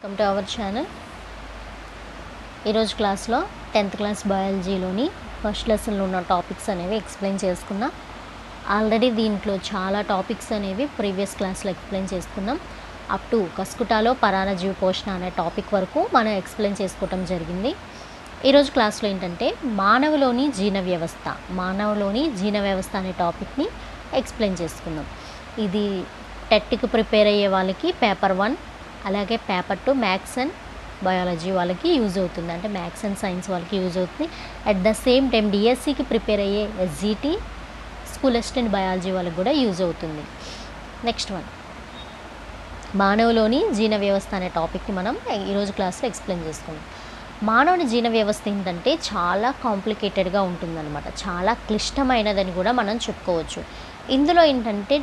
Welcome to our channel ఈరోజు క్లాస్లో tenth class బయాలజీలోని first లెసన్లో ఉన్న టాపిక్స్ అనేవి ఎక్స్ప్లెయిన్ చేసుకున్నాం ఆల్రెడీ దీంట్లో చాలా టాపిక్స్ అనేవి ప్రీవియస్ క్లాస్లో ఎక్స్ప్లెయిన్ చేసుకున్నాం అప్ టు కస్కుటాలో పరాణజీవ పోషణ అనే టాపిక్ వరకు మనం ఎక్స్ప్లెయిన్ చేసుకోవటం జరిగింది. ఈరోజు క్లాస్లో ఏంటంటే మానవులోని జీన వ్యవస్థ మానవులోని జీన వ్యవస్థ అనే టాపిక్ని ఎక్స్ప్లెయిన్ చేసుకుందాం. ఇది టెట్కి ప్రిపేర్ అయ్యే వాళ్ళకి పేపర్ వన్ అలాగే paper two maths and biology వాళ్ళకి యూజ్ అవుతుంది. అంటే మ్యాథ్స్ అండ్ సైన్స్ వాళ్ళకి యూజ్ అవుతుంది. అట్ ద సేమ్ టైం డిఎస్సికి ప్రిపేర్ అయ్యే ఎస్జిటి స్కూల్ అసిస్టెంట్ బయాలజీ వాళ్ళకి కూడా యూజ్ అవుతుంది. నెక్స్ట్ వన్ మానవులోని జీన వ్యవస్థ అనే టాపిక్ని మనం ఈరోజు క్లాస్లో ఎక్స్ప్లెయిన్ చేసుకుందాం. మానవుని జీన వ్యవస్థ ఏంటంటే చాలా కాంప్లికేటెడ్గా ఉంటుందన్నమాట. చాలా క్లిష్టమైనదని కూడా మనం చెప్పుకోవచ్చు. ఇందులో ఏంటంటే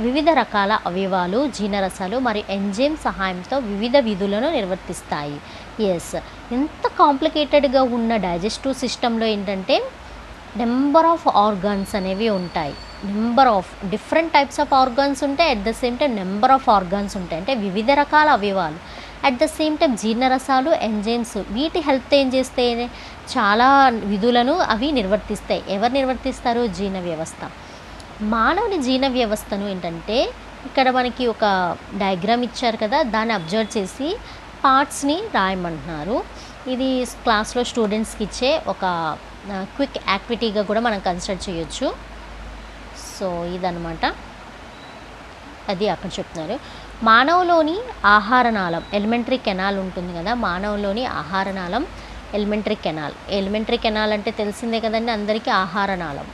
వివిధ రకాల అవయవాలు జీనరసాలు మరియు ఎంజైమ్ సహాయంతో వివిధ విధులను నిర్వర్తిస్తాయి. ఎస్ ఎంత కాంప్లికేటెడ్గా ఉన్న డైజెస్టివ్ సిస్టంలో ఏంటంటే నెంబర్ ఆఫ్ ఆర్గాన్స్ అనేవి ఉంటాయి. Number of different types of organs ఉంటాయి at the same time number of organs ఉంటాయి. అంటే వివిధ రకాల అవయవాలు. అట్ ద సేమ్ టైం జీర్ణరసాలు ఎంజైమ్స్ వీటి హెల్త్ ఏం చేస్తే చాలా విధులను అవి నిర్వర్తిస్తాయి. ఎవరు నిర్వర్తిస్తారు? జీర్ణ వ్యవస్థ. మానవుని జీర్ణ వ్యవస్థను ఏంటంటే ఇక్కడ మనకి ఒక డయాగ్రామ్ ఇచ్చారు కదా దాన్ని అబ్జర్వ్ చేసి పార్ట్స్ని రాయమంటున్నారు. ఇది క్లాస్లో స్టూడెంట్స్కి ఇచ్చే ఒక క్విక్ యాక్టివిటీగా కూడా మనం కన్సిడర్ చేయొచ్చు. సో ఇదనమాట అది అక్కడ చెప్తున్నారు. మానవులోని ఆహారనాళం ఎలిమెంటరీ కెనాల్ ఉంటుంది కదా మానవులోని ఆహారనాళం ఎలిమెంటరీ కెనాల్. ఎలిమెంటరీ కెనాల్ అంటే తెలిసిందే కదండి అందరికీ ఆహార నాళం.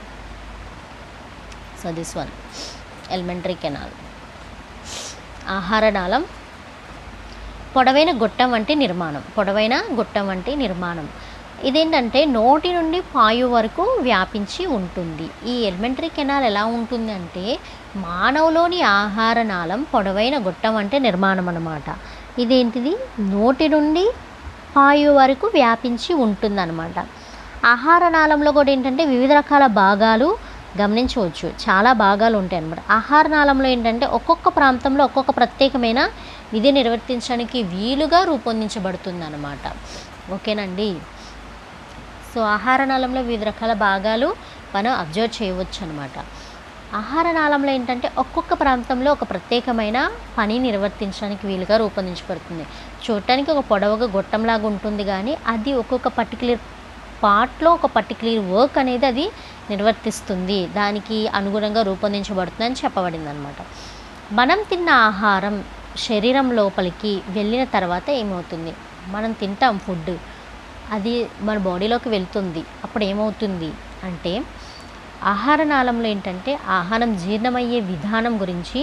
So this one elementary canal ఆహార నాళం పొడవైన గొట్టం వంటి నిర్మాణం పొడవైన గొట్టం వంటి నిర్మాణం ఇదేంటంటే నోటి నుండి పాయు వరకు వ్యాపించి ఉంటుంది ఈ ఎలిమెంటరీ కెనాల్ ఎలా ఉంటుంది అంటే మానవులోని ఆహార నాళం పొడవైన గొట్టం అంటే నిర్మాణం అనమాట ఇదేంటిది నోటి నుండి పాయు వరకు వ్యాపించి ఉంటుందన్నమాట ఆహార నాళంలో కూడా ఏంటంటే వివిధ రకాల భాగాలు గమనించవచ్చు. చాలా భాగాలు ఉంటాయి అన్నమాట. ఆహార నాళంలో ఏంటంటే ఒక్కొక్క ప్రాంతంలో ఒక్కొక్క ప్రత్యేకమైన విధి నిర్వర్తించడానికి వీలుగా రూపొందించబడుతుందనమాట ఓకేనండి? సో ఆహార నాళంలో వివిధ రకాల భాగాలు మనం అబ్జర్వ్ చేయవచ్చు అనమాట ఆహార నాళంలో ఏంటంటే ఒక్కొక్క ప్రాంతంలో ఒక ప్రత్యేకమైన పని నిర్వర్తించడానికి వీలుగా రూపొందించబడుతుంది. చూడటానికి ఒక పొడవుగా గొట్టంలాగా ఉంటుంది కానీ అది ఒక్కొక్క పర్టికులర్ పార్ట్లో ఒక పర్టికులర్ వర్క్ అనేది అది నిర్వర్తిస్తుంది. దానికి అనుగుణంగా రూపొందించబడుతుంది అని చెప్పబడింది అనమాట మనం తిన్న ఆహారం శరీరం లోపలికి వెళ్ళిన తర్వాత ఏమవుతుంది? మనం తింటాం ఫుడ్. అది మన బాడీలోకి వెళ్తుంది. అప్పుడు ఏమవుతుంది అంటే ఆహార నాళంలో ఏంటంటే ఆహారం జీర్ణమయ్యే విధానం గురించి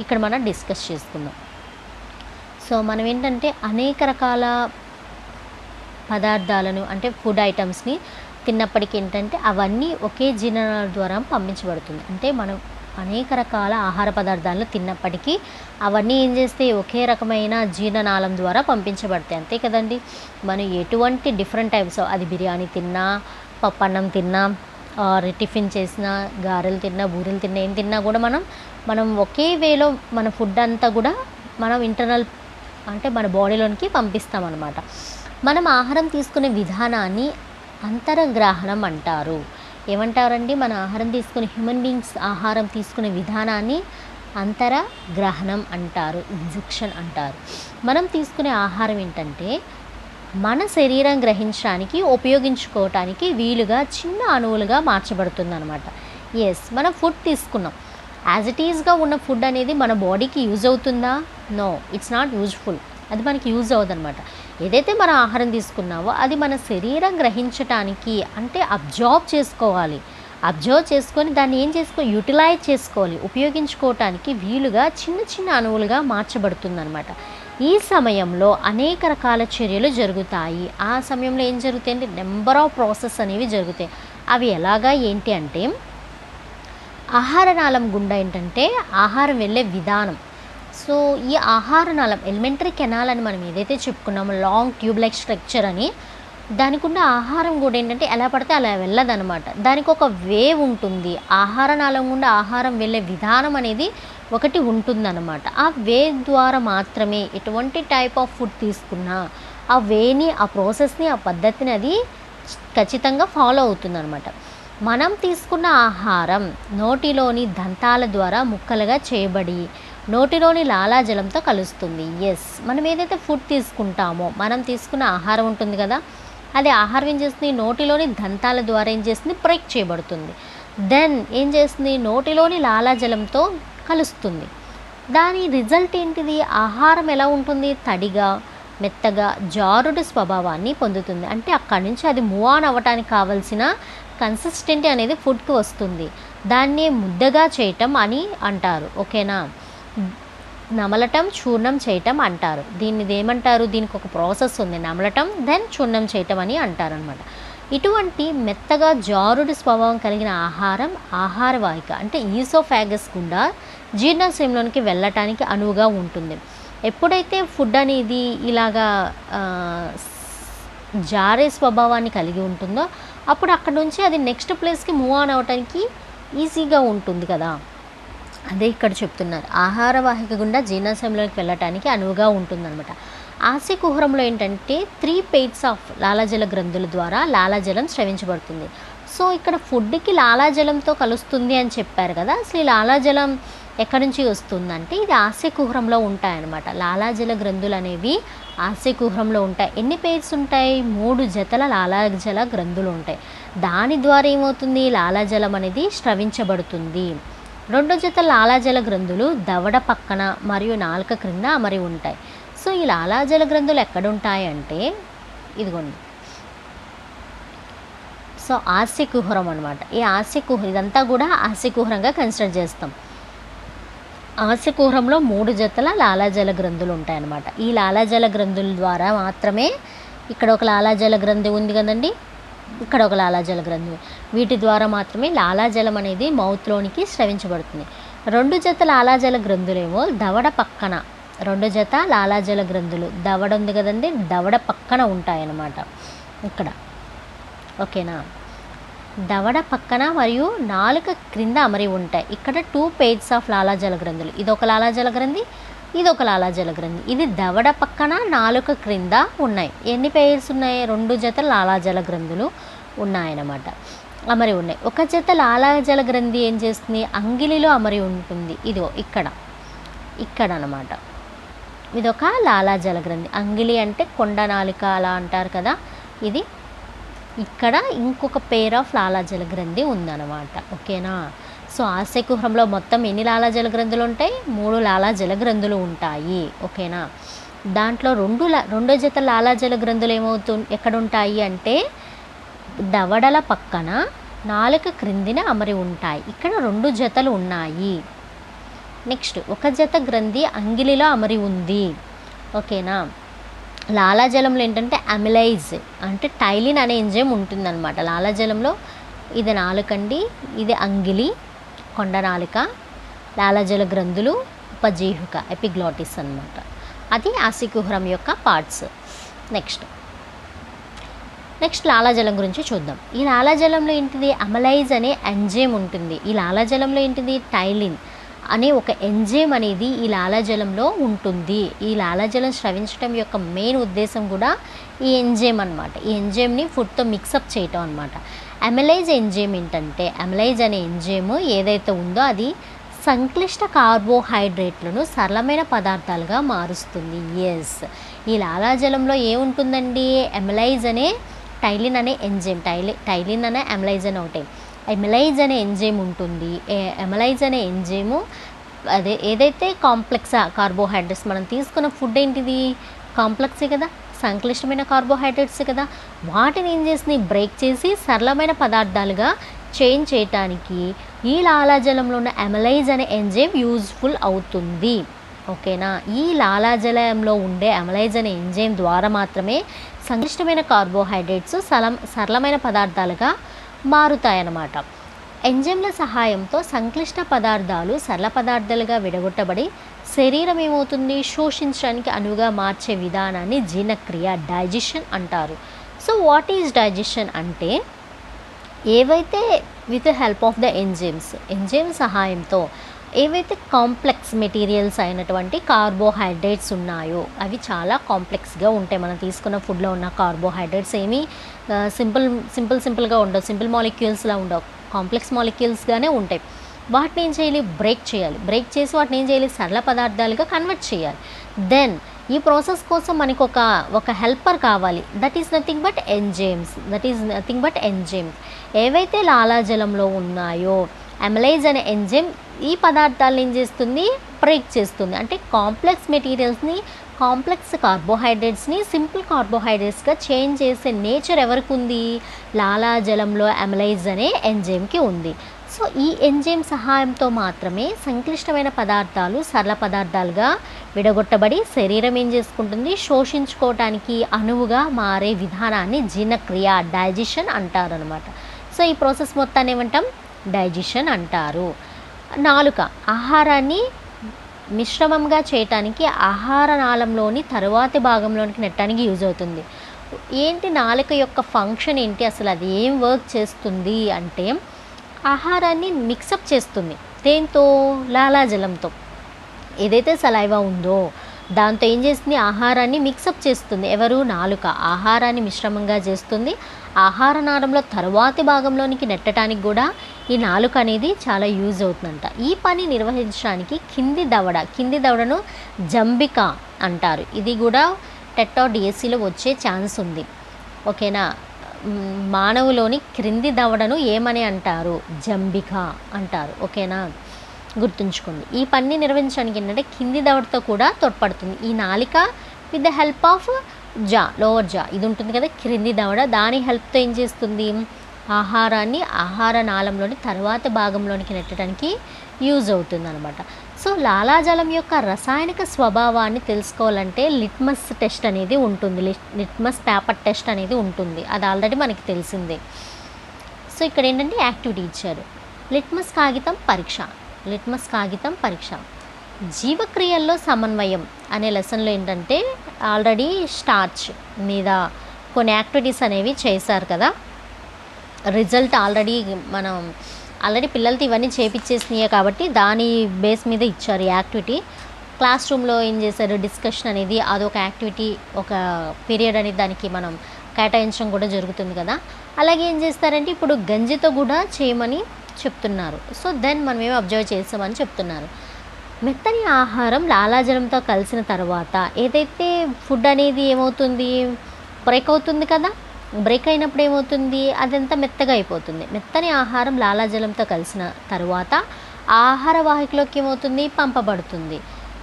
ఇక్కడ మనం డిస్కస్ చేసుకుందాం. సో మనం ఏంటంటే అనేక రకాల పదార్థాలను అంటే ఫుడ్ ఐటమ్స్ని తిన్నప్పటికీ ఏంటంటే అవన్నీ ఒకే జీర్ణనాళ ద్వారా పంపించబడుతుంది. అంటే మనం అనేక రకాల ఆహార పదార్థాలను తిన్నప్పటికీ అవన్నీ ఏం చేస్తే ఒకే రకమైన జీర్ణనాళం ద్వారా పంపించబడతాయి. అంతే కదండి? మనం ఎటువంటి డిఫరెంట్ టైప్స్ అది బిర్యానీ తిన్నా పప్పన్నం తిన్నా ఆర్ టిఫిన్ చేసిన గారెలు తిన్నా బూరెలు తిన్నా ఏం తిన్నా కూడా మనం మనం ఒకే వేలో మన ఫుడ్ అంతా కూడా మనం ఇంటర్నల్ అంటే మన బాడీలోనికి పంపిస్తాం అనమాట మనం ఆహారం తీసుకునే విధానాన్ని అంతరగ్రహణం అంటారు. ఏమంటారండి? మన ఆహారం తీసుకునే హ్యూమన్ బీయింగ్స్ ఆహారం తీసుకునే విధానాన్ని అంతర గ్రహణం అంటారు ఇంజెక్షన్ అంటారు. మనం తీసుకునే ఆహారం ఏంటంటే మన శరీరం గ్రహించడానికి ఉపయోగించుకోవటానికి వీలుగా చిన్న అణువులుగా మార్చబడుతుంది అనమాట ఎస్ మనం ఫుడ్ తీసుకున్నాం. యాజ్ ఇట్ ఈజ్గా ఉన్న ఫుడ్ అనేది మన బాడీకి యూజ్ అవుతుందా? నో ఇట్స్ నాట్ యూజ్ఫుల్ అది మనకి యూజ్ అవ్వదన్నమాట. ఏదైతే మనం ఆహారం తీసుకున్నామో అది మన శరీరం గ్రహించటానికి అంటే అబ్జార్బ్ చేసుకోవాలి. అబ్జర్వ్ చేసుకొని దాన్ని ఏం చేసుకో యూటిలైజ్ చేసుకోవాలి. ఉపయోగించుకోవటానికి వీలుగా చిన్న చిన్న అణువులుగా మార్చబడుతుందన్నమాట. ఈ సమయంలో అనేక రకాల చర్యలు జరుగుతాయి. ఆ సమయంలో ఏం జరుగుతాయి అంటే నెంబర్ ఆఫ్ ప్రాసెస్ అనేవి జరుగుతాయి. అవి ఎలాగా ఏంటి అంటే ఆహార నాళం గుండా ఏంటంటే ఆహారం వెళ్ళే విధానం. సో ఈ ఆహార నాళం ఎలిమెంటరీ కెనాల్ అని మనం ఏదైతే చెప్పుకున్నామో లాంగ్ ట్యూబ్ లైక్ స్ట్రక్చర్ అని దానికి ఉన్న ఆహారం కూడా ఏంటంటే ఎలా పడితే అలా వెళ్ళదనమాట దానికి ఒక వేవ్ ఉంటుంది. ఆహార నాళం గుండా ఆహారం వెళ్ళే విధానం అనేది ఒకటి ఉంటుందన్నమాట. ఆ వే ద్వారా మాత్రమే ఎటువంటి టైప్ ఆఫ్ ఫుడ్ తీసుకున్నా ఆ వేని ఆ ప్రాసెస్ని ఆ పద్ధతిని అది ఖచ్చితంగా ఫాలో అవుతుందన్నమాట. మనం తీసుకున్న ఆహారం నోటిలోని దంతాల ద్వారా ముక్కలుగా చేయబడి నోటిలోని లాలాజలంతో కలుస్తుంది. ఎస్ మనం ఏదైతే ఫుడ్ తీసుకుంటామో మనం తీసుకున్న ఆహారం ఉంటుంది కదా అది ఆహారం ఏం చేస్తుంది? నోటిలోని దంతాల ద్వారా ఏం చేస్తుంది? బ్రేక్ చేయబడుతుంది. దెన్ ఏం చేస్తుంది? నోటిలోని లాలాజలంతో కలుస్తుంది. దాని రిజల్ట్ ఏంటిది? ఆహారం ఎలా ఉంటుంది? తడిగా మెత్తగా జారుడు స్వభావాన్ని పొందుతుంది. అంటే అక్కడి నుంచి అది మూవ్ ఆన్ అవ్వటానికి కావలసిన కన్సిస్టెంటీ అనేది ఫుడ్కి వస్తుంది. దాన్ని ముద్దగా చేయటం అని అంటారు. ఓకేనా నమలటం చూర్ణం చేయటం అంటారు. దీన్ని ఏమంటారు? దీనికి ఒక ప్రాసెస్ ఉంది. నమలటం దెన్ చూర్ణం చేయటం అని అంటారనమాట ఇటువంటి మెత్తగా జారుడు స్వభావం కలిగిన ఆహారం ఆహార వాహిక అంటే ఈసోఫాగస్ గుండా జీర్ణాశయంలోనికి వెళ్ళటానికి అనువుగా ఉంటుంది. ఎప్పుడైతే ఫుడ్ అనేది ఇలాగా జారే స్వభావాన్ని కలిగి ఉంటుందో అప్పుడు అక్కడ నుంచి అది నెక్స్ట్ ప్లేస్కి మూవ్ ఆన్ అవ్వటానికి ఈజీగా ఉంటుంది కదా. అదే ఇక్కడ చెప్తున్నారు. ఆహార వాహిక గుండా జీర్ణాశయంలోకి వెళ్ళటానికి అనువుగా ఉంటుందన్నమాట. ఆస్య కుహరంలో ఏంటంటే త్రీ పెయిట్స్ ఆఫ్ లాలాజల గ్రంథుల ద్వారా లాలాజలం స్రవించబడుతుంది. సో ఇక్కడ ఫుడ్కి లాలాజలంతో కలుస్తుంది అని చెప్పారు కదా అసలు ఈ లాలాజలం ఎక్కడి నుంచి వస్తుందంటే ఇది ఆస్య కుహరంలో ఉంటాయన్నమాట. లాలాజల గ్రంథులు అనేవి ఆస్య కుహరంలో ఉంటాయి. ఎన్ని పేర్స్ ఉంటాయి? మూడు జతల లాలాజల గ్రంథులు ఉంటాయి. దాని ద్వారా ఏమవుతుంది? లాలాజలం అనేది స్రవించబడుతుంది. రెండు జత లాలాజల గ్రంథులు దవడ పక్కన మరియు నాలుక క్రింద అమరి ఉంటాయి. సో ఈ లాలాజల గ్రంథులు ఎక్కడుంటాయంటే ఇదిగోండి. సో ఆస్యకుహరం అనమాట ఈ ఆస్యకుహరం ఇదంతా కూడా ఆస్యకుహరంగా కన్సిడర్ చేస్తాం. ఆస్యకుహరంలో మూడు జతల లాలాజల గ్రంథులు ఉంటాయన్నమాట. ఈ లాలాజల గ్రంథుల ద్వారా మాత్రమే ఇక్కడ ఒక లాలాజల గ్రంథి ఉంది కదండి? ఇక్కడ ఒక లాలాజల గ్రంథి. వీటి ద్వారా మాత్రమే లాలాజలం అనేది మౌత్లోనికి స్రవించబడుతుంది. రెండు జత లాలాజల గ్రంథులేమో దవడ పక్కన. రెండు జత లాలాజల గ్రంథులు. దవడ ఉంది కదండి దవడ పక్కన ఉంటాయన్నమాట. ఇక్కడ. ఓకేనా? దవడ పక్కన మరియు నాలుక క్రింద అమరి ఉంటాయి. ఇక్కడ టూ పేజ్స్ ఆఫ్ లాలాజల గ్రంథులు. ఇది ఒక లాలాజల గ్రంథి ఇది ఒక లాలాజల గ్రంథి ఇది దవడ పక్కన నాలుక క్రింద ఉన్నాయి. ఎన్ని పేర్స్ ఉన్నాయి? రెండు జత లాలాజల గ్రంథులు ఉన్నాయన్నమాట. అమరి ఉన్నాయి. ఒక జత లాలాజల గ్రంథి ఏం చేస్తుంది? అంగిలిలో అమరి ఉంటుంది. ఇదిగో ఇక్కడ. ఇక్కడ అన్నమాట ఇదొక లాలాజల గ్రంథి అంగిలి అంటే కొండ నాలిక అలా అంటారు కదా. ఇది ఇక్కడ ఇంకొక పేర్ ఆఫ్ లాలాజల గ్రంథి ఉందన్నమాట. ఓకేనా? సో ఆశయకుహరంలో మొత్తం ఎన్ని లాలాజల గ్రంథులు ఉంటాయి మూడు లాలాజల గ్రంథులు ఉంటాయి. ఓకేనా? దాంట్లో రెండు లా రెండో జత లాలాజల గ్రంథులు ఏమవుతు ఎక్కడ ఉంటాయి అంటే దవడల పక్కన నాలుక క్రిందిన అమరి ఉంటాయి. ఇక్కడ రెండు జతలు ఉన్నాయి. నెక్స్ట్ ఒక జత గ్రంథి అంగిలిలో అమరి ఉంది. ఓకేనా? లాలాజలంలో ఏంటంటే అమిలైజ్ అంటే టైలిన్ అనే ఎంజైమ్ ఉంటుందన్నమాట. లాలాజలంలో ఇది నాలుకండి ఇది అంగిలి కొండనాలిక లాలజల లాలాజల గ్రంథులు ఉపజీవిక ఎపిగ్లాటిస్ అన్నమాట. అది ఆసికుహరం యొక్క పార్ట్స్. నెక్స్ట్. నెక్స్ట్ లాలాజలం గురించి చూద్దాం. ఈ లాలాజలంలో ఏంటిది? అమలైజ్ అనే ఎంజైమ్ ఉంటుంది. ఈ లాలాజలంలో ఏంటిది? టైలిన్. అనే ఒక ఎంజైమ్ అనేది ఈ లాలాజలంలో ఉంటుంది. ఈ లాలాజలం స్రవించడం యొక్క మెయిన్ ఉద్దేశం కూడా ఈ ఎంజైమ్ అనమాట ఈ ఎంజైమ్ని ఫుడ్తో మిక్సప్ చేయటం అనమాట అమెలైజ్ ఎంజైమ్ ఏంటంటే అమెలైజ్ అనే ఎంజైమ్ ఏదైతే ఉందో అది సంక్లిష్ట కార్బోహైడ్రేట్లను సరళమైన పదార్థాలుగా మారుస్తుంది. ఎస్ ఈ లాలాజలంలో ఏముంటుందండి? ఎమలైజ్ అనే టైలిన్ అనే ఎంజైమ్ టైలి టైలిన్ అనే ఎమలైజ్ అని ఒకటి. ఎమలైజ్ అనే ఎంజైమ్ ఉంటుంది. ఎమలైజ్ అనే ఎంజైము అదే ఏదైతే కాంప్లెక్స్ కార్బోహైడ్రేట్స్ మనం తీసుకున్న ఫుడ్ ఏంటిది? కాంప్లెక్సే కదా? సంక్లిష్టమైన కార్బోహైడ్రేట్స్ కదా? వాటిని ఏం చేసింది బ్రేక్ చేసి సరళమైన పదార్థాలుగా చేంజ్ చేయటానికి ఈ లాలాజలంలో ఉన్న ఎమలైజ్ అనే ఎంజైమ్ యూజ్ఫుల్ అవుతుంది. ఓకేనా? ఈ లాలాజలంలో ఉండే అమలైజ్ అనే ఎంజైమ్ ద్వారా మాత్రమే సంక్లిష్టమైన కార్బోహైడ్రేట్స్ సరళ సరళమైన పదార్థాలుగా మారుతాయన్నమాట. ఎంజైమ్ల సహాయంతో సంక్లిష్ట పదార్థాలు సరళ పదార్థాలుగా విడగొట్టబడి శరీరం ఏమవుతుంది? శోషించడానికి అనువుగా మార్చే విధానాన్ని జీర్ణక్రియ డైజెషన్ అంటారు. సో వాట్ ఈజ్ డైజెషన్ అంటే? ఏవైతే with help of the enzymes enzyme సహాయంతో ఏవైతే కాంప్లెక్స్ మెటీరియల్స్ అయినటువంటి కార్బోహైడ్రేట్స్ ఉన్నాయో అవి చాలా కాంప్లెక్స్గా ఉంటాయి. మనం తీసుకున్న ఫుడ్లో ఉన్న కార్బోహైడ్రేట్స్ ఏమీ? సింపుల్ సింపుల్ సింపుల్గా ఉండవు. సింపుల్ మాలిక్యూల్స్లా ఉండవు. కాంప్లెక్స్ మాలిక్యూల్స్గానే ఉంటాయి. వాటిని ఏం చేయాలి? బ్రేక్ చేయాలి. బ్రేక్ చేసి వాటిని ఏం చేయాలి? సరళ పదార్థాలుగా కన్వర్ట్ చేయాలి. దెన్ ఈ ప్రాసెస్ కోసం మనకు ఒక ఒక హెల్పర్ కావాలి. That is nothing but enzymes that is nothing but enzymes ఏవైతే లాలాజలంలో ఉన్నాయో అమలైజ్ అనే ఎంజైమ్ ఈ పదార్థాలను ఏం చేస్తుంది? బ్రేక్ చేస్తుంది. అంటే కాంప్లెక్స్ మెటీరియల్స్ని కాంప్లెక్స్ కార్బోహైడ్రేట్స్ని సింపుల్ కార్బోహైడ్రేట్స్గా చేంజ్ చేసే నేచర్ ఎవరికి ఉంది లాలాజలంలో అమలైజ్ అనే ఎంజైమ్కి ఉంది. సో ఈ ఎంజైమ్ సహాయంతో మాత్రమే సంక్లిష్టమైన పదార్థాలు సరళ పదార్థాలుగా విడగొట్టబడి శరీరం ఏం చేసుకుంటుంది? శోషించుకోవటానికి అనువుగా మారే విధానాన్ని జీర్ణక్రియ డైజెషన్ అంటారనమాట సో ఈ ప్రాసెస్ మొత్తాన్ని ఏమంటాం? డైజెషన్ అంటారు. నాలుక ఆహారాన్ని మిశ్రమంగా చేయటానికి ఆహార నాళంలోని తరువాతి భాగంలోనికి నెట్టడానికి యూజ్ అవుతుంది. ఏంటి నాలుక యొక్క ఫంక్షన్ ఏంటి? అసలు అది ఏం వర్క్ చేస్తుంది అంటే ఆహారాన్ని మిక్సప్ చేస్తుంది. దేంతో? లాలాజలంతో ఏదైతే సలైవా ఉందో దాంతో ఏం చేస్తుంది? ఆహారాన్ని మిక్సప్ చేస్తుంది. ఎవరు? నాలుక. ఆహారాన్ని మిశ్రమంగా చేస్తుంది. ఆహార నాళంలో తరువాతి భాగంలోనికి నెట్టడానికి కూడా ఈ నాలుక అనేది చాలా యూజ్ అవుతుందంట. ఈ పని నిర్వహించడానికి కింది దవడ కింది దవడను జంబిక అంటారు. ఇది కూడా టెట్టో డిఎస్సిలో వచ్చే ఛాన్స్ ఉంది. ఓకేనా? మానవులోని క్రింది దవడను ఏమని అంటారు? జంబిక అంటారు. ఓకేనా? గుర్తుంచుకోండి. ఈ పని నిర్వహించడానికి ఏంటంటే కింది దవడతో కూడా తోడ్పడుతుంది. ఈ నాలిక with the help of jaw lower jaw ఇది ఉంటుంది కదా క్రింది దవడ. దాని హెల్ప్తో ఏం చేస్తుంది? ఆహారాన్ని ఆహార నాళంలోని తర్వాత భాగంలోనికి నెట్టడానికి యూజ్ అవుతుంది అనమాట సో లాలాజలం యొక్క రసాయనిక స్వభావాన్ని తెలుసుకోవాలంటే లిట్మస్ టెస్ట్ అనేది ఉంటుంది. లిట్మస్ పేపర్ టెస్ట్ అనేది ఉంటుంది. అది ఆల్రెడీ మనకి తెలిసిందే. సో ఇక్కడ ఏంటంటే యాక్టివిటీ ఇచ్చారు. లిట్మస్ కాగితం పరీక్ష. లిట్మస్ కాగితం పరీక్ష. జీవక్రియల్లో సమన్వయం అనే లెసన్లో ఏంటంటే ఆల్రెడీ స్టార్చ్ మీద కొన్ని యాక్టివిటీస్ అనేవి చేశారు కదా. రిజల్ట్ ఆల్రెడీ మనం ఆల్రెడీ పిల్లలతో ఇవన్నీ చేపించేసినాయి కాబట్టి దాని బేస్ మీద ఇచ్చారు ఈ యాక్టివిటీ. క్లాస్ రూమ్లో ఏం చేశారు? డిస్కషన్ అనేది అదొక యాక్టివిటీ ఒక పీరియడ్ అనేది దానికి మనం కేటాయించడం కూడా జరుగుతుంది కదా. అలాగే ఏం చేస్తారంటే ఇప్పుడు గంజితో కూడా చేయమని చెప్తున్నారు. సో దెన్ మనం ఏమి అబ్జర్వ్ చేస్తామని చెప్తున్నారు. మెత్తని ఆహారం లాలాజలంతో కలిసిన తర్వాత ఏదైతే ఫుడ్ అనేది ఏమవుతుంది? బ్రేక్ అవుతుంది కదా? బ్రేక్ అయినప్పుడు ఏమవుతుంది అదంతా మెత్తగా అయిపోతుంది. మెత్తని ఆహారం లాలాజలంతో కలిసిన తరువాత ఆహార వాహికలోకి ఏమవుతుంది పంపబడుతుంది.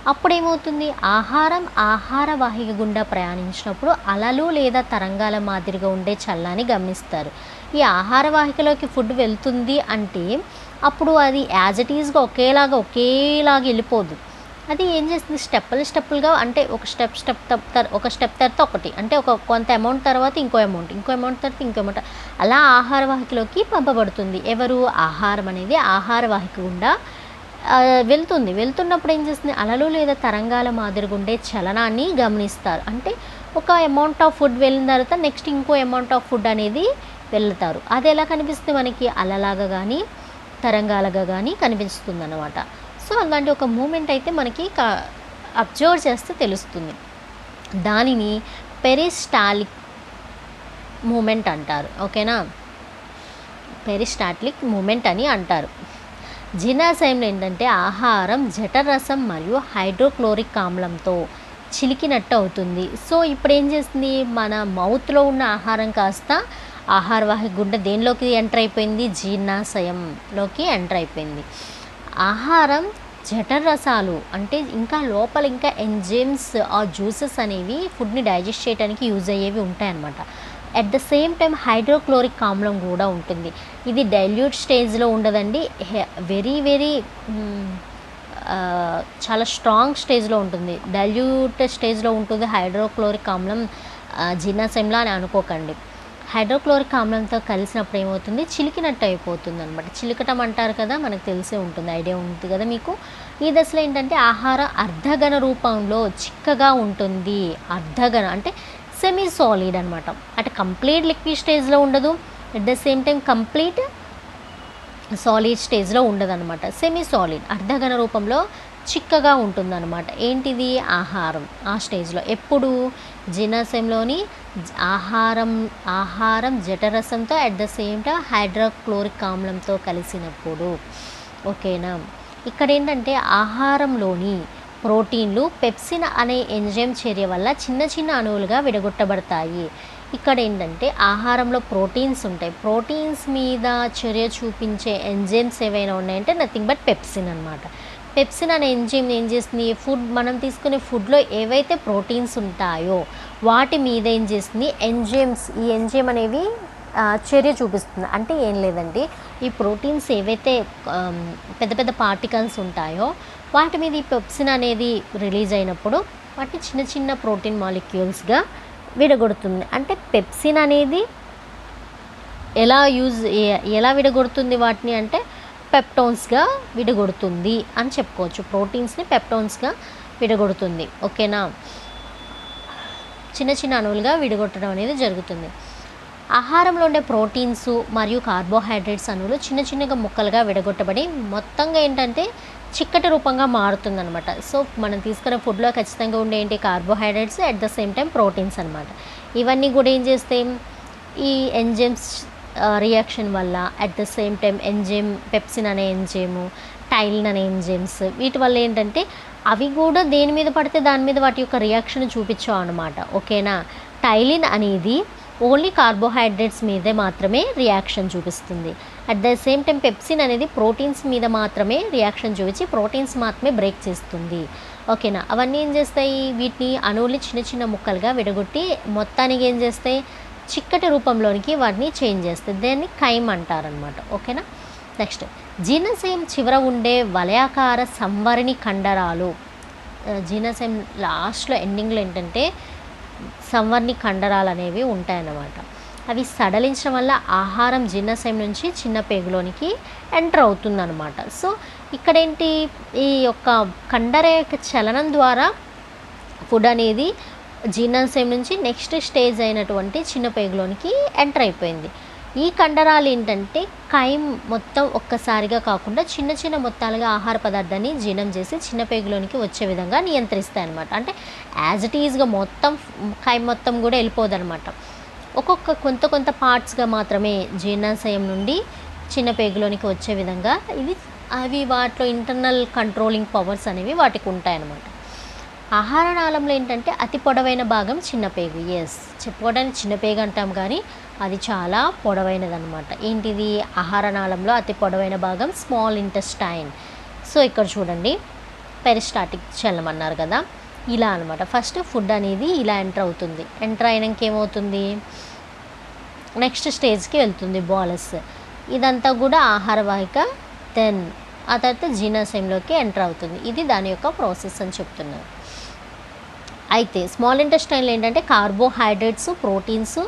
అప్పుడు ఏమవుతుంది ఆహారం ఆహార వాహిక గుండా ప్రయాణించినప్పుడు అలలు లేదా తరంగాల మాదిరిగా ఉండే చల్లాన్ని గమనిస్తారు. ఈ ఆహార వాహికలోకి ఫుడ్ వెళ్తుంది అంటే అప్పుడు అది యాజ్ ఇట్ ఈజ్గా ఒకేలాగా ఒకేలాగా వెళ్ళిపోదు. అది ఏం చేస్తుంది? స్టెప్పులు స్టెప్పులుగా అంటే ఒక స్టెప్ స్టెప్ తర్ ఒక స్టెప్ తర్వాత ఒకటి. అంటే ఒక కొంత అమౌంట్ తర్వాత ఇంకో అమౌంట్ ఇంకో అమౌంట్ తర్వాత ఇంకో అమౌంట్. అలా ఆహార వాహికలోకి పంపబడుతుంది. ఎవరు? ఆహారం అనేది ఆహార వాహిక గుండా వెళ్తుంది. వెళ్తున్నప్పుడు ఏం చేస్తుంది? అలలు లేదా తరంగాల మాదిరిగా ఉండే చలనాన్ని గమనిస్తారు. అంటే ఒక అమౌంట్ ఆఫ్ ఫుడ్ వెళ్ళిన తర్వాత నెక్స్ట్ ఇంకో అమౌంట్ ఆఫ్ ఫుడ్ అనేది వెళ్తారు. అది ఎలా కనిపిస్తుంది మనకి? అలలాగా కానీ తరంగాలుగా కానీ కనిపిస్తుంది అనమాట సో అలాంటి ఒక మూమెంట్ అయితే మనకి అబ్జర్వ్ చేస్తే తెలుస్తుంది. దానిని పెరిస్టాలిక్ మూమెంట్ అంటారు. ఓకేనా? పెరిస్టాట్లిక్ మూమెంట్ అని అంటారు. జీర్ణాశయంలో ఏంటంటే ఆహారం జఠరసం మరియు హైడ్రోక్లోరిక్ ఆమ్లంతో చిలికినట్టు అవుతుంది. సో ఇప్పుడు ఏం చేస్తుంది? మన మౌత్లో ఉన్న ఆహారం కాస్త ఆహారవాహి గుండె దేనిలోకి ఎంటర్ అయిపోయింది? జీర్ణాశయంలోకి ఎంటర్ అయిపోయింది. ఆహారం జఠరసాలు అంటే ఇంకా లోపల ఇంకా ఎంజైమ్స్ ఆ జ్యూసెస్ అనేవి ఫుడ్ని డైజెస్ట్ చేయడానికి యూజ్ అయ్యేవి ఉంటాయన్నమాట. At the same time hydrochloric ఆమ్లం కూడా ఉంటుంది. ఇది డైల్యూట్ స్టేజ్లో ఉండదండి. వెరీ వెరీ చాలా స్ట్రాంగ్ స్టేజ్లో ఉంటుంది. డైల్యూట్ స్టేజ్లో ఉంటుంది హైడ్రోక్లోరిక్ ఆమ్లం ఆ, జీర్ణాశయంలో అని అనుకోకండి. హైడ్రోక్లోరిక్ ఆమ్లంతో కలిసినప్పుడు ఏమవుతుంది? చిలికినట్టు అయిపోతుంది అనమాట చిలికటం అంటారు కదా మనకు తెలిసే ఉంటుంది ఐడియా ఉంటుంది కదా మీకు? ఈ దశలో ఏంటంటే ఆహార అర్ధఘన రూపంలో చిక్కగా ఉంటుంది. అర్ధఘన అంటే సెమీ సాలిడ్ అనమాట అంటే కంప్లీట్ లిక్విడ్ స్టేజ్లో ఉండదు. At the same time complete solid స్టేజ్లో ఉండదన్నమాట. సెమీ సాలిడ్ అర్ధఘన రూపంలో చిక్కగా ఉంటుందన్నమాట. ఏంటిది? ఆహారం. ఆ స్టేజ్లో ఎప్పుడు జీర్ణాశయంలోని ఆహారం ఆహారం జఠరసంతో at the same time hydrochloric ఆమ్లంతో కలిసినప్పుడు. ఓకేనా? ఇక్కడ ఏంటంటే ఆహారంలోని ప్రోటీన్లు పెప్సిన్ అనే ఎంజైమ్ చర్య వల్ల చిన్న చిన్న అణువులుగా విడగొట్టబడతాయి. ఇక్కడ ఏంటంటే ఆహారంలో ప్రోటీన్స్ ఉంటాయి. ప్రోటీన్స్ మీద చర్య చూపించే ఎంజైమ్స్ ఏవైనా ఉన్నాయంటే నథింగ్ బట్ పెప్సిన్ అనమాట పెప్సిన్ అనే ఎంజైమ్ ఏం చేస్తుంది? ఫుడ్ మనం తీసుకునే ఫుడ్లో ఏవైతే ప్రోటీన్స్ ఉంటాయో వాటి మీద ఏం చేస్తుంది? ఎంజైమ్స్ ఈ ఎంజైమ్ అనేవి చర్య చూపిస్తుంది. అంటే ఏం లేదండి. ఈ ప్రోటీన్స్ ఏవైతే పెద్ద పెద్ద పార్టికల్స్ ఉంటాయో వాటి మీద ఈ పెప్సిన్ అనేది రిలీజ్ అయినప్పుడు వాటిని చిన్న చిన్న ప్రోటీన్ మాలిక్యూల్స్గా విడగొడుతుంది. అంటే పెప్సిన్ అనేది ఎలా యూజ్ ఎలా విడగొడుతుంది వాటిని అంటే పెప్టోన్స్గా విడగొడుతుంది అని చెప్పుకోవచ్చు. ప్రోటీన్స్ని పెప్టోన్స్గా విడగొడుతుంది. ఓకేనా? చిన్న చిన్న అణువులుగా విడగొట్టడం అనేది జరుగుతుంది. ఆహారంలో ఉండే ప్రోటీన్స్ మరియు కార్బోహైడ్రేట్స్ అణువులు చిన్న చిన్నగా ముక్కలుగా విడగొట్టబడి మొత్తంగా ఏంటంటే చిక్కటి రూపంగా మారుతుందనమాట సో మనం తీసుకునే ఫుడ్లో ఖచ్చితంగా ఉండే ఏంటి? Carbohydrates at the same time proteins అనమాట ఇవన్నీ కూడా ఏం చేస్తే ఈ ఎంజైమ్స్ రియాక్షన్ వల్ల at the same time enzyme pepsin అనే ఎంజైము టైలిన్ అనే ఎంజైమ్స్ వీటి వల్ల ఏంటంటే అవి కూడా దేని మీద పడితే దాని మీద వాటి యొక్క రియాక్షన్ చూపించాం అనమాట ఓకేనా? టైలిన్ అనేది ఓన్లీ కార్బోహైడ్రేట్స్ మీదే మాత్రమే రియాక్షన్ చూపిస్తుంది. At the same time pepsin అనేది ప్రోటీన్స్ మీద మాత్రమే రియాక్షన్ చూపించి ప్రోటీన్స్ మాత్రమే బ్రేక్ చేస్తుంది. ఓకేనా? అవన్నీ ఏం చేస్తాయి? వీటిని అణువులు చిన్న చిన్న ముక్కలుగా విడగొట్టి మొత్తానికి ఏం చేస్తాయి? చిక్కటి రూపంలోనికి వాటిని చేంజ్ చేస్తుంది దాన్ని కైమ్ అంటారనమాట ఓకేనా? నెక్స్ట్ జీర్ణశయం చివర ఉండే వలయాకార సంవరణి కండరాలు. జీర్ణశయం లాస్ట్లో ఎండింగ్లో ఏంటంటే సంవర్ణి కండరాలు అనేవి ఉంటాయన్నమాట. అవి సడలించడం వల్ల ఆహారం జీర్ణశయం నుంచి చిన్న పేగులోనికి ఎంటర్ అవుతుందన్నమాట. సో ఇక్కడేంటి? ఈ యొక్క కండర యొక్క చలనం ద్వారా ఫుడ్ అనేది జీర్ణాశయం నుంచి నెక్స్ట్ స్టేజ్ అయినటువంటి చిన్న పేగులోనికి ఎంటర్ అయిపోయింది. ఈ కండరాలు ఏంటంటే కైమ్ మొత్తం ఒక్కసారిగా కాకుండా చిన్న చిన్న మొత్తాలుగా ఆహార పదార్థాన్ని జీర్ణం చేసి చిన్న పేగులోనికి వచ్చే విధంగా నియంత్రిస్తాయి అనమాట అంటే యాజ్ ఇట్ ఈజ్గా మొత్తం కైమ్ మొత్తం కూడా వెళ్ళిపోదనమాట ఒక్కొక్క కొంత కొంత పార్ట్స్గా మాత్రమే జీర్ణాశయం నుండి చిన్న పేగులోనికి వచ్చే విధంగా ఇవి అవి వాటిలో ఇంటర్నల్ కంట్రోలింగ్ పవర్స్ అనేవి వాటికి ఉంటాయన్నమాట. ఆహార నాళంలో ఏంటంటే అతి పొడవైన భాగం చిన్న పేగు. ఎస్ చెప్పుకోవడానికి చిన్నపేగు అంటాం కానీ అది చాలా పొడవైనది అనమాట ఏంటిది? ఆహార నాళంలో అతి పొడవైన భాగం స్మాల్ ఇంటెస్టైన్. సో ఇక్కడ చూడండి పెరిస్టాటిక్ చలనం అన్నారు కదా. ఇలా అనమాట ఫస్ట్ ఫుడ్ అనేది ఇలా ఎంటర్ అవుతుంది. ఎంటర్ అయినాక ఏమవుతుంది నెక్స్ట్ స్టేజ్కి వెళ్తుంది బాలస్. ఇదంతా కూడా ఆహార వాహిక దెన్ ఆ తర్వాత జీర్ణాశయంలోకి ఎంటర్ అవుతుంది. ఇది దాని యొక్క ప్రాసెస్ అని చెప్తున్నారు. అయితే స్మాల్ ఇంటెస్టైన్లో ఏంటంటే కార్బోహైడ్రేట్స్ ప్రోటీన్స్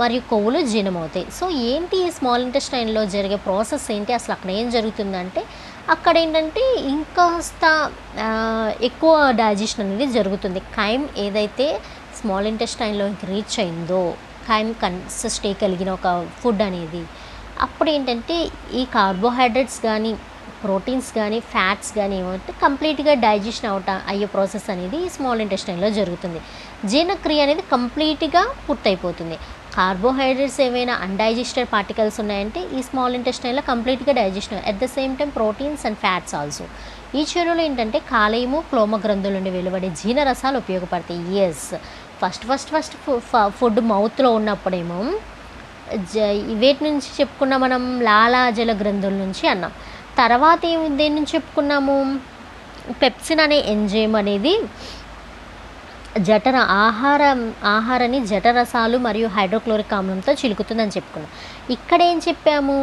మరియు కొవ్వులు జీర్ణమవుతాయి. సో ఏంటి ఈ స్మాల్ ఇంటెస్టైన్లో జరిగే ప్రాసెస్ ఏంటి? అసలు అక్కడ ఏం జరుగుతుందంటే అక్కడ ఏంటంటే ఇంకాస్త ఎక్కువ డైజెషన్ అనేది జరుగుతుంది. కైమ్ ఏదైతే స్మాల్ ఇంటెస్టైన్లోకి రీచ్ అయిందో కైమ్ కన్సిస్టీ కలిగిన ఒక ఫుడ్ అనేది అప్పుడు ఏంటంటే ఈ కార్బోహైడ్రేట్స్ కానీ ప్రోటీన్స్ కానీ ఫ్యాట్స్ కానీ ఏమంటే కంప్లీట్గా డైజెషన్ అవుట అయ్యే ప్రాసెస్ అనేది ఈ స్మాల్ ఇంటెస్టైన్లో జరుగుతుంది. జీర్ణక్రియ అనేది కంప్లీట్గా పూర్తయిపోతుంది. కార్బోహైడ్రేట్స్ ఏమైనా అన్డైజెస్టెడ్ పార్టికల్స్ ఉన్నాయంటే ఈ స్మాల్ ఇంటెస్టైన్లో కంప్లీట్గా digestion at the same time proteins and fats also. ఈ చెరువులో ఏంటంటే కాలేయము క్లోమ గ్రంథుల నుండి వెలువడే జీర్ణరసాలు ఉపయోగపడతాయి. Yes first first first food మౌత్లో ఉన్నప్పుడేమో వేటి నుంచి చెప్పుకున్న మనం? లాలాజల గ్రంథుల నుంచి అన్నాం. తర్వాత ఏం దేని నుంచి చెప్పుకున్నాము? పెప్సిన్ అనే ఎంజైమ్ అనేది జఠర ఆహారం ఆహారాన్ని జఠరసాలు మరియు హైడ్రోక్లోరిక్ ఆమ్లంతో చిలుకుతుందని చెప్పుకున్నాం. ఇక్కడ ఏం చెప్పాము?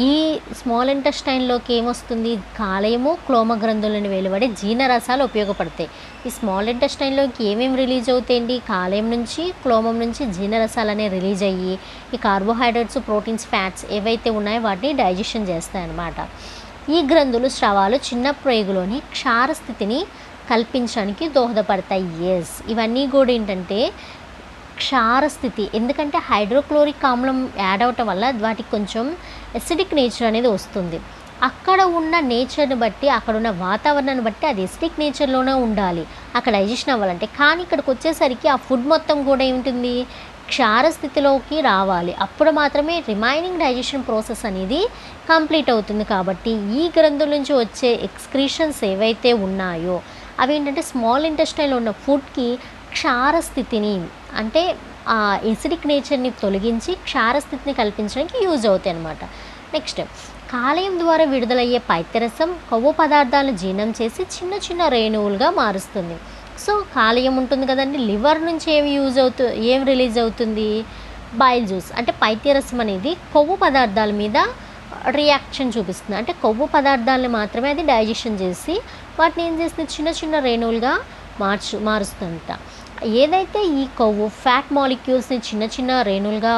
ఈ స్మాల్ ఇంటెస్టైన్లోకి ఏమొస్తుంది? కాలేయము క్లోమ గ్రంథులను వెలువడే జీర్ణరసాలు ఉపయోగపడతాయి. ఈ స్మాల్ ఇంటెస్టైన్లోకి ఏమేమి రిలీజ్ అవుతాయండి? కాలేయం నుంచి క్లోమం నుంచి జీర్ణరసాలు అనేవి రిలీజ్ అయ్యి ఈ కార్బోహైడ్రేట్స్ ప్రోటీన్స్ ఫ్యాట్స్ ఏవైతే ఉన్నాయో వాటిని డైజెషన్ చేస్తాయన్నమాట. ఈ గ్రంథులు స్రవాలు చిన్న ప్రేగులోని క్షార స్థితిని కల్పించడానికి దోహదపడతాయి. ఎస్ ఇవన్నీ కూడా ఏంటంటే క్షార స్థితి. ఎందుకంటే హైడ్రోక్లోరిక్ ఆమ్లం యాడ్ అవటం వల్ల వాటికి కొంచెం ఎసిడిక్ నేచర్ అనేది వస్తుంది. అక్కడ ఉన్న నేచర్ని బట్టి అక్కడ ఉన్న వాతావరణాన్ని బట్టి అది ఎసిడిక్ నేచర్లోనే ఉండాలి. అక్కడ డైజెషన్ అవ్వాలంటే. కానీ ఇక్కడికి వచ్చేసరికి ఆ ఫుడ్ మొత్తం కూడా ఏముంటుంది? క్షార స్థితిలోకి రావాలి. అప్పుడు మాత్రమే రిమైనింగ్ డైజెషన్ ప్రాసెస్ అనేది కంప్లీట్ అవుతుంది. కాబట్టి ఈ గ్రంథుల నుంచి వచ్చే ఎక్స్క్రీషన్స్ ఏవైతే ఉన్నాయో అవి ఏంటంటే స్మాల్ ఇంటెస్టైన్లో ఉన్న ఫుడ్కి క్షార స్థితిని అంటే ఆ ఎసిడిక్ నేచర్ని తొలగించి క్షారస్థితిని కల్పించడానికి యూజ్ అవుతాయి అన్నమాట. నెక్స్ట్ కాలేయం ద్వారా విడుదలయ్యే పైత్యరసం కొవ్వు పదార్థాలను జీర్ణం చేసి చిన్న చిన్న రేణువులుగా మారుస్తుంది. సో కాలేయం ఉంటుంది కదండి లివర్ నుంచి ఏమి యూజ్ అవుతు ఏం రిలీజ్ అవుతుంది? బైల్ జ్యూస్ అంటే పైత్యరసం అనేది కొవ్వు పదార్థాల మీద రియాక్షన్ చూపిస్తుంది. అంటే కొవ్వు పదార్థాలని మాత్రమే అది డైజెషన్ చేసి వాటిని ఏం చేస్తుంది? చిన్న చిన్న రేణువులుగా మార్చు మారుస్తుంట ఏదైతే ఈ కొవ్వు ఫ్యాట్ మాలిక్యూల్స్ని చిన్న చిన్న రేణులుగా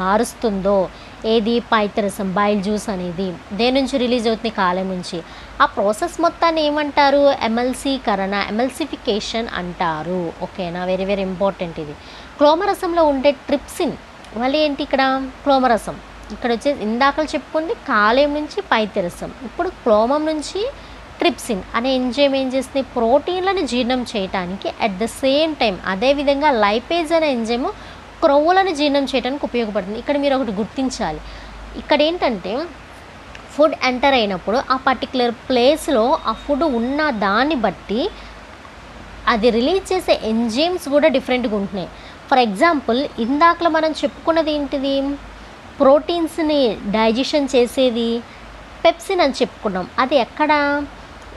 మారుస్తుందో ఏది? పైతరసం బైల్ జ్యూస్ అనేది. దేని నుంచి రిలీజ్ అవుతుంది కాలం నుంచి. ఆ ప్రాసెస్ మొత్తాన్ని ఏమంటారు? ఎమల్సీకరణ ఎమల్సిఫికేషన్ అంటారు. ఓకేనా? వెరీ వెరీ ఇంపార్టెంట్ ఇది. క్లోమరసంలో ఉండే ట్రిప్సిన్ మళ్ళీ ఏంటి ఇక్కడ? క్లోమరసం ఇక్కడ వచ్చేసి ఇందాకలు చెప్పుకుంది కాలేయం నుంచి పైత్యరసం ఇప్పుడు క్లోమం నుంచి ట్రిప్సిన్ అనే ఎంజైమ్ ఏం చేస్తుంది? ప్రోటీన్లను జీర్ణం చేయడానికి అట్ ద సేమ్ టైం అదేవిధంగా లైపేజ్ అనే ఎంజైమ్ క్రొవ్వులను జీర్ణం చేయడానికి ఉపయోగపడుతుంది. ఇక్కడ మీరు ఒకటి గుర్తించాలి. ఇక్కడ ఏంటంటే ఫుడ్ ఎంటర్ అయినప్పుడు ఆ పర్టికులర్ ప్లేస్లో ఆ ఫుడ్ ఉన్న దాన్ని బట్టి అది రిలీజ్ చేసే ఎంజైమ్స్ కూడా డిఫరెంట్గా ఉంటున్నాయి. ఫర్ ఎగ్జాంపుల్ ఇందాకలో మనం చెప్పుకున్నది ఏంటిది? ప్రోటీన్స్ని డైజెషన్ చేసేది పెప్సిన్ అని చెప్పుకున్నాం. అది ఎక్కడ?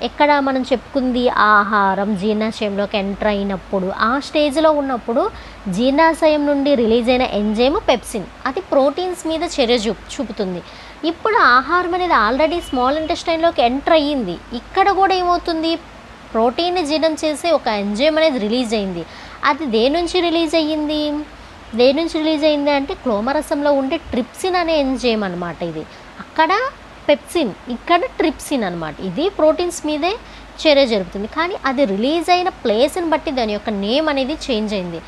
ఎక్కడ మనం చెప్పుకుంది ఆహారం జీర్ణాశయంలోకి ఎంటర్ అయినప్పుడు ఆ స్టేజ్లో ఉన్నప్పుడు జీర్ణాశయం నుండి రిలీజ్ అయిన ఎంజైమ్ పెప్సిన్ అది ప్రోటీన్స్ మీద చర్య చూ చూపుతుంది. ఇప్పుడు ఆహారం అనేది ఆల్రెడీ స్మాల్ ఇంటెస్టైన్లోకి ఎంటర్ అయ్యింది. ఇక్కడ కూడా ఏమవుతుంది? ప్రోటీన్ని జీర్ణం చేసే ఒక ఎంజైమ్ అనేది రిలీజ్ అయింది. అది దేని నుంచి రిలీజ్ అయ్యింది? దేని నుంచి రిలీజ్ అయింది అంటే క్లోమరసంలో ఉండే ట్రిప్సిన్ అనే ఎంజైమ్ అనమాట ఇది. అక్కడ పెప్సిన్ ఇక్కడ ట్రిప్సిన్ అనమాట ఇది ప్రోటీన్స్ మీదే చర్య జరుపుతుంది. కానీ అది రిలీజ్ అయిన ప్లేస్ని బట్టి దాని యొక్క నేమ్ అనేది చేంజ్ అయింది.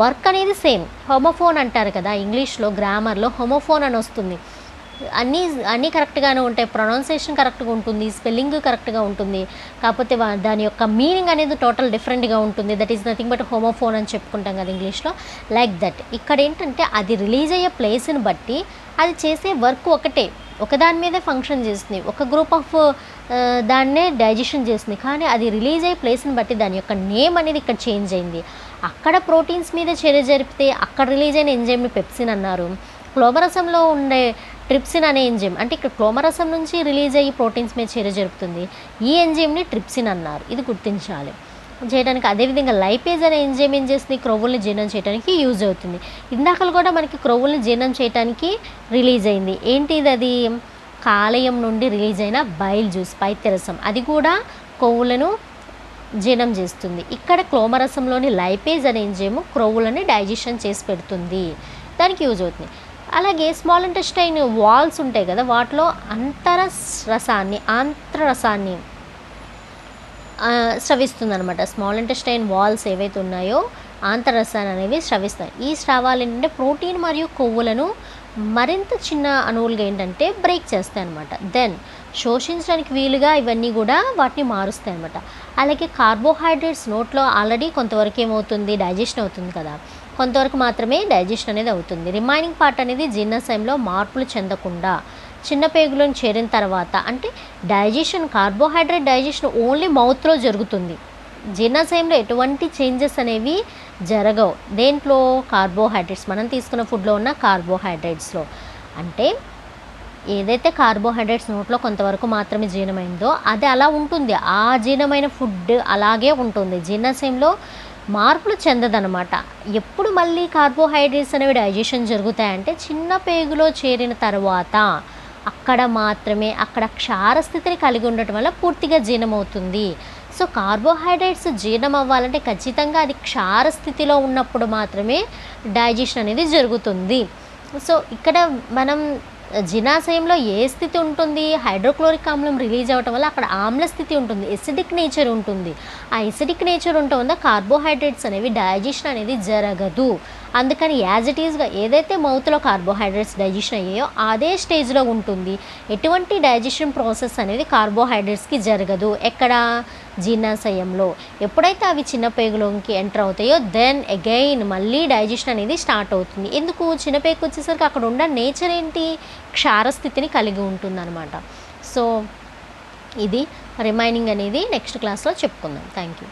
వర్క్ అనేది సేమ్. హోమోఫోన్ అంటారు కదా ఇంగ్లీష్లో గ్రామర్లో హోమోఫోన్ అని వస్తుంది. అన్నీ అన్నీ కరెక్ట్గానే ఉంటాయి. ప్రొనౌన్సియేషన్ కరెక్ట్గా ఉంటుంది స్పెల్లింగ్ కరెక్ట్గా ఉంటుంది. కాకపోతే దాని యొక్క మీనింగ్ అనేది టోటల్ డిఫరెంట్గా ఉంటుంది. That is nothing but homophone అని చెప్పుకుంటాం కదా ఇంగ్లీష్లో. Like that. ఇక్కడ ఏంటంటే అది రిలీజ్ అయ్యే ప్లేస్ని బట్టి అది చేసే వర్క్ ఒకటే. ఒకదాని మీదే ఫంక్షన్ చేస్తుంది. ఒక గ్రూప్ ఆఫ్ uh, దాన్నే డైజెషన్ చేస్తుంది. కానీ అది రిలీజ్ అయ్యే ప్లేస్ని బట్టి దాని యొక్క నేమ్ అనేది ఇక్కడ చేంజ్ అయింది. అక్కడ ప్రోటీన్స్ మీద చర్య జరిపితే అక్కడ రిలీజ్ అయిన ఎంజైమ్ని పెప్సిన్ అన్నారు. క్లోమరసంలో ఉండే ట్రిప్సిన్ అనే ఎంజైమ్ అంటే ఇక్కడ క్లోమరసం నుంచి రిలీజ్ అయ్యి ప్రోటీన్స్ మీద చర్య జరుపుతుంది. ఈ ఎంజైమ్ని ట్రిప్సిన్ అన్నారు. ఇది గుర్తించాలి. చేయడానికి అదేవిధంగా లైపేజ్ అనే ఎంజైమ్ ఏం చేస్తుంది? క్రొవ్వుల్ని జీర్ణం చేయడానికి యూజ్ అవుతుంది. ఇందాకలు కూడా మనకి క్రొవ్వుల్ని జీర్ణం చేయడానికి రిలీజ్ అయింది. ఏంటిది అది? కాలేయం నుండి రిలీజ్ అయిన బైల్ జ్యూస్ పైత్యరసం. అది కూడా కొవ్వులను జీర్ణం చేస్తుంది. ఇక్కడ క్లోమరసంలోని లైపేజ్ అనే ఎంజైమ్ క్రొవ్వులని డైజెషన్ చేసి పెడుతుంది. దానికి యూజ్ అవుతుంది. అలాగే స్మాల్ ఇంటెస్టైన్ వాల్స్ ఉంటాయి కదా? వాటిలో అంతర రసాన్ని ఆంత్రరసాన్ని స్రవిస్తుంది అనమాట స్మాల్ ఇంటెస్టైన్ వాల్స్ ఏవైతే ఉన్నాయో ఆంతరసాన్ని అనేవి స్రవిస్తాయి. ఈ స్రావాలు ఏంటంటే ప్రోటీన్ మరియు కొవ్వులను మరింత చిన్న అణువులుగా ఏంటంటే బ్రేక్ చేస్తాయి అనమాట దెన్ శోషించడానికి వీలుగా ఇవన్నీ కూడా వాటిని మారుస్తాయి అనమాట అలాగే కార్బోహైడ్రేట్స్ నోట్లో ఆల్రెడీ కొంతవరకు ఏమవుతుంది? డైజెషన్ అవుతుంది కదా. కొంతవరకు మాత్రమే డైజెషన్ అనేది అవుతుంది. రిమైనింగ్ పార్ట్ అనేది జీర్ణాశయంలో మార్పులు చెందకుండా చిన్న పేగులను చేరిన తర్వాత అంటే డైజెషన్ కార్బోహైడ్రేట్ డైజెషన్ ఓన్లీ మౌత్లో జరుగుతుంది. జీర్ణాశయంలో ఎటువంటి చేంజెస్ అనేవి జరగవు. దేంట్లో? కార్బోహైడ్రేట్స్. మనం తీసుకున్న ఫుడ్లో ఉన్న కార్బోహైడ్రేట్స్లో. అంటే ఏదైతే కార్బోహైడ్రేట్స్ నోట్లో కొంతవరకు మాత్రమే జీర్ణమైందో అది అలా ఉంటుంది. ఆ జీర్ణమైన ఫుడ్ అలాగే ఉంటుంది. జీర్ణాశయంలో మార్పులు చెందదనమాట ఎప్పుడు మళ్ళీ కార్బోహైడ్రేట్స్ అనేవి డైజెషన్ జరుగుతాయంటే చిన్న పేగులో చేరిన తర్వాత అక్కడ మాత్రమే అక్కడ క్షారస్థితిని కలిగి ఉండటం వల్ల పూర్తిగా జీర్ణమవుతుంది. సో కార్బోహైడ్రేట్స్ జీర్ణం అవ్వాలంటే ఖచ్చితంగా అది క్షారస్థితిలో ఉన్నప్పుడు మాత్రమే డైజెషన్ అనేది జరుగుతుంది. సో ఇక్కడ మనం జినాశయంలో ఏ స్థితి ఉంటుంది? హైడ్రోక్లోరిక్ ఆమ్లం రిలీజ్ అవ్వటం వల్ల అక్కడ ఆమ్ల స్థితి ఉంటుంది. ఎసిడిక్ నేచర్ ఉంటుంది. ఆ ఎసిడిక్ నేచర్ ఉండటం వల్ల కార్బోహైడ్రేట్స్ అనేవి డైజెషన్ అనేది జరగదు. అందుకని యాజ్ ఇట్ ఈస్గా ఏదైతే మౌత్లో కార్బోహైడ్రేట్స్ డైజెషన్ అయ్యాయో అదే స్టేజ్లో ఉంటుంది. ఎటువంటి డైజెషన్ ప్రాసెస్ అనేది కార్బోహైడ్రేట్స్కి జరగదు. ఎక్కడ? జీర్ణాశయంలో. ఎప్పుడైతే అవి చిన్న పేగులోకి ఎంటర్ అవుతాయో దెన్ అగైన్ మళ్ళీ డైజెషన్ అనేది స్టార్ట్ అవుతుంది. ఎందుకు? చిన్న పేగు వచ్చేసరికి అక్కడ ఉన్న నేచర్ ఏంటి? క్షారస్థితిని కలిగి ఉంటుందన్నమాట. సో ఇది రిమైనింగ్ అనేది నెక్స్ట్ క్లాస్లో చెప్పుకుందాం. Thank you